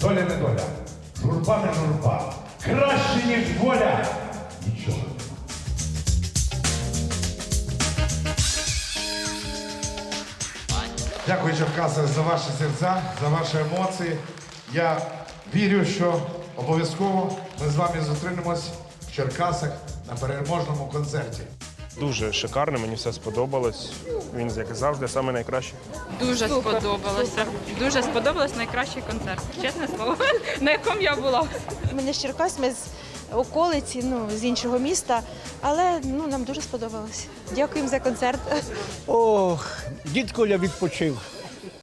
доля не доля, журба не журба, краще, ніж воля. Нічого. Дякую, Черкаси, за ваші серця, за ваші емоції. Я вірю, що обов'язково ми з вами зустрінемось в Черкасах на переможному концерті. Дуже шикарно, мені все сподобалось. Він, як і завжди, саме найкращий. Дуже сподобалося. Дуже сподобалось найкращий концерт. Чесне слово, на якому я була. Мене ще з Черкас, ми з околиці, ну з іншого міста, але ну нам дуже сподобалось. Дякуємо за концерт. Ох, дід Коля відпочив.